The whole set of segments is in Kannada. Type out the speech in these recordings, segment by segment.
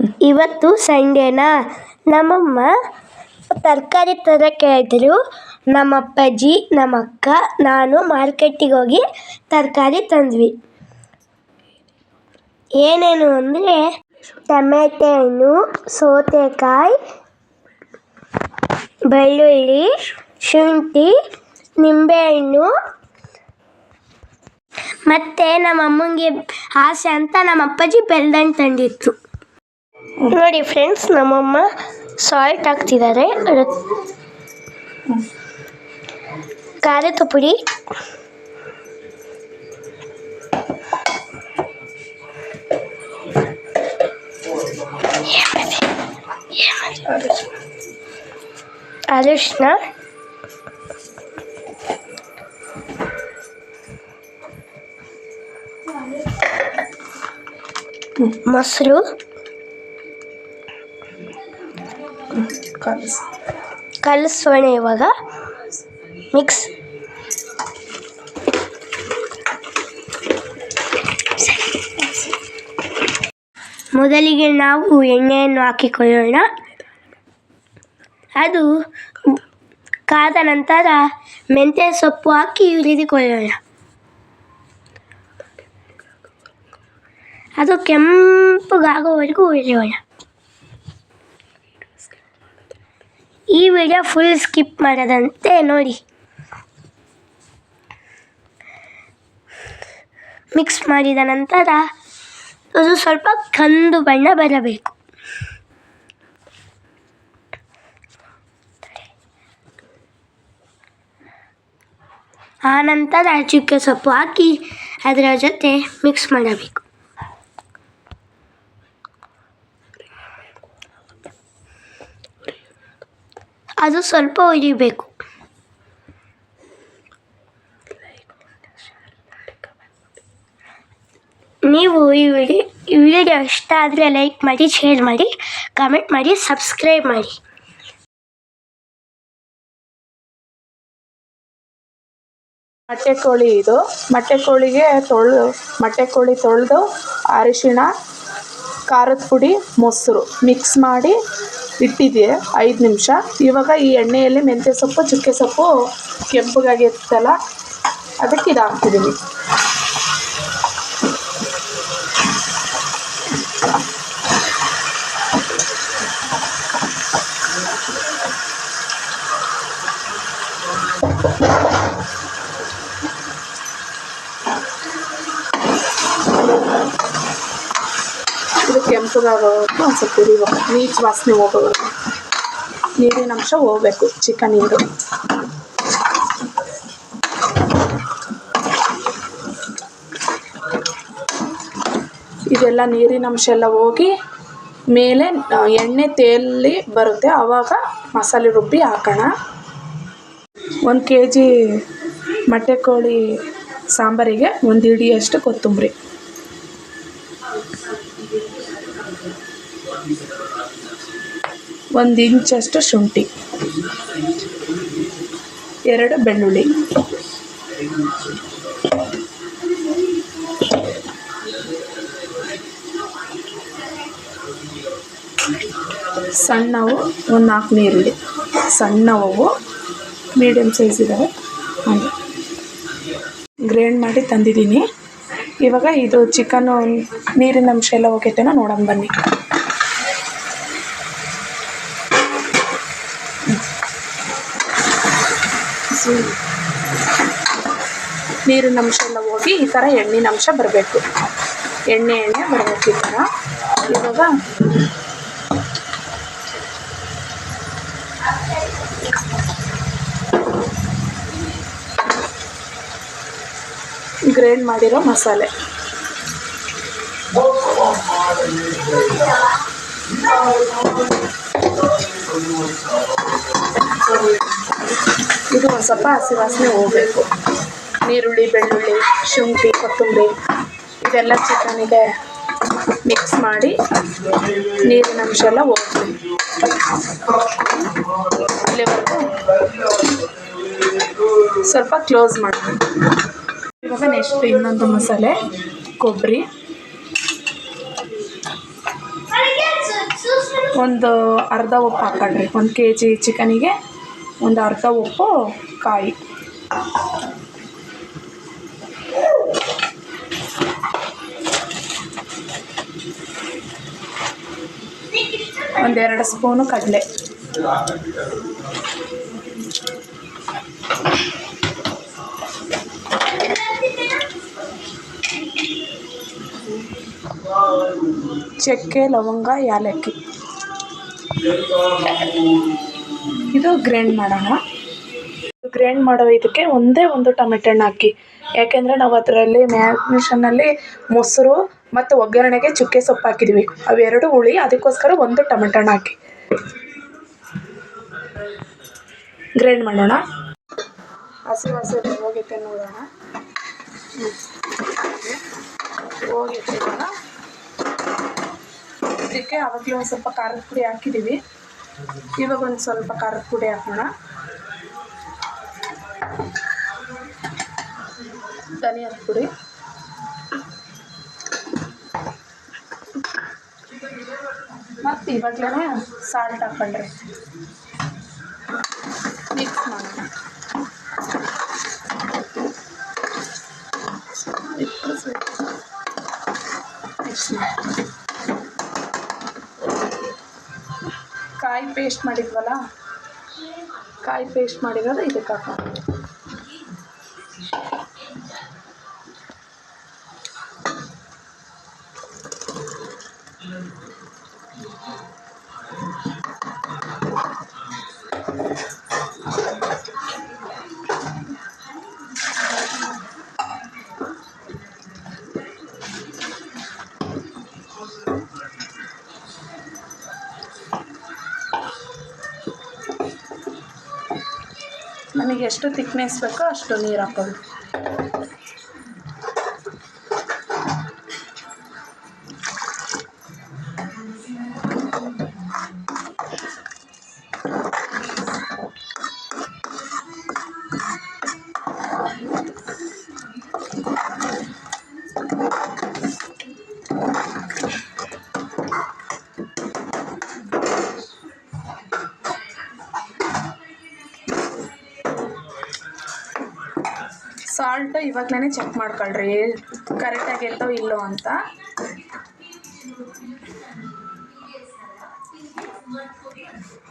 ಇವತ್ತು ಸಂಡೇನಾ? ನಮ್ಮಮ್ಮ ತರಕಾರಿ ತರಕ್ಕೆ ಹೇಳಿದ್ರು. ನಮ್ಮ ಅಪ್ಪಾಜಿ ನಾನು ಮಾರ್ಕೆಟಿಗೆ ಹೋಗಿ ತರಕಾರಿ ತಂದ್ವಿ. ಏನೇನು ಅಂದರೆ ಟಮೆಟೆ ಹಣ್ಣು, ಸೌತೆಕಾಯಿ, ಬೆಳ್ಳುಳ್ಳಿ, ಶುಂಠಿ, ನಿಂಬೆಹಣ್ಣು. ಮತ್ತು ನಮ್ಮ ಅಮ್ಮಂಗೆ ಆಸೆ ಅಂತ ನಮ್ಮ ಅಪ್ಪಾಜಿ ಬೆಲ್ದಣ್ಣು ತಂದಿತ್ತು ನೋಡಿ ಫ್ರೆಂಡ್ಸ್ ನಮ್ಮಮ್ಮ ಸಾಲ್ಟ್ ಹಾಕ್ತಿದ್ದಾರೆ. ಖಾರದ ಪುಡಿ. ಅರಿಶಿನ ಮೊಸರು. ಕಲಸಿ ಕಲಿಸೋಣ ಇವಾಗ ಮಿಕ್ಸ್ ಮೊದಲಿಗೆ ನಾವು ಎಣ್ಣೆಯನ್ನು ಹಾಕಿಕೊಳ್ಳೋಣ. ಅದು ಕಾದ ನಂತರ ಮೆಂತ್ಯ ಸೊಪ್ಪು ಹಾಕಿ ಹುರಿದುಕೊಳ್ಳೋಣ. ಅದು ಕೆಂಪಗಾಗೋವರೆಗೂ ಹುರಿಯೋಣ. ಈ ವಿಡಿಯೋ ಫುಲ್ ಸ್ಕಿಪ್ ಮಾಡದಂತೆ ನೋಡಿ. ಮಿಕ್ಸ್ ಮಾಡಿದ ನಂತರ ಅದು ಸ್ವಲ್ಪ ಕಂದು ಬಣ್ಣ ಬರಬೇಕು. ಆನಂತರ ನಂತರ ಚುಕ್ಕೆ ಸೊಪ್ಪು ಹಾಕಿ ಅದರ ಜೊತೆ ಮಿಕ್ಸ್ ಮಾಡಬೇಕು. ಅದು ಸ್ವಲ್ಪ ಉರಿಬೇಕು ನೀವು ಈ ವಿಡಿಯೋ ಈ ವಿಡಿಯೋ ಇಷ್ಟ ಆದರೆ ಲೈಕ್ ಮಾಡಿ, ಶೇರ್ ಮಾಡಿ, ಕಮೆಂಟ್ ಮಾಡಿ, ಸಬ್ಸ್ಕ್ರೈಬ್ ಮಾಡಿ. ಮೊಟ್ಟೆ ಕೋಳಿ ಇದು. ಮೊಟ್ಟೆ ಕೋಳಿಗೆ ತೊಳೆದು ಮೊಟ್ಟೆ ಕೋಳಿ ತೊಳೆದು ಅರಿಶಿಣ, ಖಾರದ ಪುಡಿ, ಮೊಸರು ಮಿಕ್ಸ್ ಮಾಡಿ ಇಟ್ಟಿದ್ದೆ ಐದು ನಿಮಿಷ. ಇವಾಗ ಈ ಎಣ್ಣೆಯಲ್ಲಿ ಮೆಂತ್ಯ ಸೊಪ್ಪು ಚುಕ್ಕೆ ಸೊಪ್ಪು ಕೆಂಪಗಾಗಿರುತ್ತಲ್ಲ ಅದಕ್ಕೆ ಇದು ಇದು ಕೆಂಪುದಾಗ ಒಂದು ಸ್ವಲ್ಪ ಉರಿಬೇಕು ನೀಚ್ ವಾಸನೆ ಹೋಗೋದು ನೀರಿನ ಅಂಶ ಹೋಗ್ಬೇಕು ಚಿಕನ್ ನೀರು. ಇದೆಲ್ಲ ನೀರಿನ ಅಂಶ ಎಲ್ಲ ಹೋಗಿ ಮೇಲೆ ಎಣ್ಣೆ ತೇಲಿ ಬರುತ್ತೆ. ಆವಾಗ ಮಸಾಲೆ ರುಬ್ಬಿ ಹಾಕೋಣ. ಒಂದು ಕೆ ಜಿ ಮೊಟ್ಟೆ ಕೋಳಿ ಸಾಂಬಾರಿಗೆ ಒಂದು ಹಿಡಿಯಷ್ಟು ಕೊತ್ತಂಬರಿ. ಒಂದು ಇಂಚಷ್ಟು ಶುಂಠಿ. ಎರಡು ಬೆಳ್ಳುಳ್ಳಿ. ಸಣ್ಣವು ಒಂದು ನಾಲ್ಕು ನೀರುಳ್ಳಿ. ಸಣ್ಣವು ಮೀಡಿಯಮ್ ಸೈಜ್ ಇದ್ದಾವೆ ಹಾಗೆ. ಗ್ರೈಂಡ್ ಮಾಡಿ ತಂದಿದ್ದೀನಿ. ಇವಾಗ ಇದು ಚಿಕನ್ನು ನೀರಿನ ಅಂಶ ಎಲ್ಲ ಹೋಗೈತೇನೋ ನೋಡೋಣ ಬನ್ನಿ. ನೀರಿನ ಅಂಶ ಎಲ್ಲ ಹೋಗಿ ಈ ಥರ ಎಣ್ಣಿನ ಅಂಶ ಬರಬೇಕು. ಎಣ್ಣೆ ಎಣ್ಣೆ ಬರಬೇಕು ಈ ಥರ ಇವಾಗ ಗ್ರೈಂಡ್ ಮಾಡಿರೋ ಮಸಾಲೆ. ಇದು ಒಂದು ಸ್ವಲ್ಪ ಹಸಿ ವಾಸನೆ ಹೋಗಬೇಕು. ನೀರುಳ್ಳಿ ಬೆಳ್ಳುಳ್ಳಿ, ಶುಂಠಿ, ಕೊತ್ತಂಬರಿ ಇದೆಲ್ಲ ಚಿಕನಿಗೆ ಮಿಕ್ಸ್ ಮಾಡಿ ನೀರಿನ ಅಂಶ ಎಲ್ಲ ಹೋಗ್ತೀವಿ ಸ್ವಲ್ಪ ಕ್ಲೋಸ್ ಮಾಡಿ ಇವಾಗ ನೆಕ್ಸ್ಟ್ ಇನ್ನೊಂದು ಮಸಾಲೆ, ಕೊಬ್ಬರಿ. ಒಂದು ಅರ್ಧ ಉಪ್ಪು ಹಾಕೊಳ್ರಿ ಒಂದು ಕೆ ಜಿ ಚಿಕನಿಗೆ ಒಂದು ಅರ್ಧ ಉಪ್ಪು ಕಾಯಿ. ಒಂದೆರಡು ಸ್ಪೂನು ಕಡಲೆ. ಚಕ್ಕೆ, ಲವಂಗ, ಯಾಲಕ್ಕಿ. ಇದು ಗ್ರೈಂಡ್ ಮಾಡೋಣ. ಗ್ರೈಂಡ್ ಮಾಡೋ ಇದಕ್ಕೆ ಒಂದೇ ಒಂದು ಟೊಮೆಟೊ ಹಣ್ಣು ಹಾಕಿ. ಯಾಕೆಂದರೆ ನಾವು ಅದರಲ್ಲಿ ಮ್ಯಾಗ್ನೇಷನಲ್ಲಿ ಮೊಸರು ಮತ್ತು ಒಗ್ಗರಣೆಗೆ ಚುಕ್ಕೆ ಸೊಪ್ಪು ಹಾಕಿದ್ವಿ. ಅವೆರಡು ಹುಳಿ, ಅದಕ್ಕೋಸ್ಕರ ಒಂದು ಟೊಮೆಟೊ ಹಣ್ಣು ಹಾಕಿ. ಗ್ರೈಂಡ್ ಮಾಡೋಣ. ಹಸಿ ಹಸಿ ಹೋಗೈತೆ ನೋಡೋಣ. ಹೋಗೈತೆ ಇದಕ್ಕೆ ಆವಾಗಲೇ ಒಂದು ಸ್ವಲ್ಪ ಖಾರದ ಪುಡಿ ಹಾಕಿದ್ದೀವಿ ಇವಾಗ ಒಂದು ಸ್ವಲ್ಪ ಖಾರದ ಪುಡಿ ಹಾಕೋಣ. ಧನಿಯಾದ ಪುಡಿ. ಮತ್ತು ಇವಾಗಲೇ ಸಾಲ್ಟ್ ಹಾಕೊಂಡ್ರೆ ಮಿಕ್ಸ್ ಮಾಡೋಣ ಮಿಕ್ಸ್ ಮಾಡಿ ಕಾಯಿ ಪೇಸ್ಟ್ ಮಾಡಿದ್ವಲ್ಲ? ಕಾಯಿ ಪೇಸ್ಟ್ ಮಾಡಿರೋದು ಇದಕ್ಕೆ ಹಾಕೋಣ. ನಮಗೆ ಎಷ್ಟು ತಿಕ್ನೆಸ್ ಬೇಕೋ ಅಷ್ಟು ನೀರು ಹಾಕೋದು ಸಾಲ್ಟ್ ಇವಾಗಲೇ ಚೆಕ್ ಮಾಡ್ಕೊಳ್ರಿ. ಕರೆಕ್ಟಾಗಿ ಆಗಿರ್ತಾವ ಇಲ್ಲೋ ಅಂತ.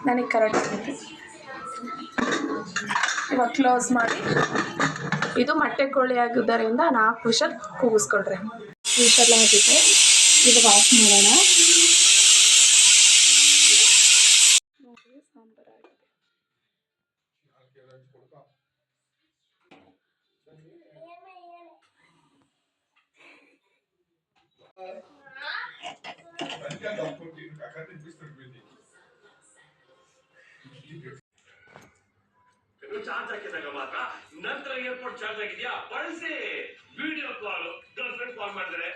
ನನಗೆ ಕರೆಕ್ಟ್ ಇವಾಗ ಕ್ಲೋಸ್ ಮಾಡಿ. ಇದು ಮೊಟ್ಟೆ ಕೋಳಿ ಆಗಿದ್ದರಿಂದ ನಾಲ್ಕು ವಿಷಲ್ ಕೂಗಿಸ್ಕೊಳ್ರಿ. ವಿಷಲ್ ಆಗಿದೆ ಇದು ಆಫ್ ಮಾಡೋಣ. ಚಾರ್ಜ್ ಹಾಕಿದಾಗ ಮಾತ್ರ. ನಂತರ ಏರ್ಪೋರ್ಟ್ ಚಾರ್ಜ್ ಆಗಿದ್ಯಾ? ಬಳಸಿ. Video call girlfriend call ಮಾಡಿದ್ರೆ.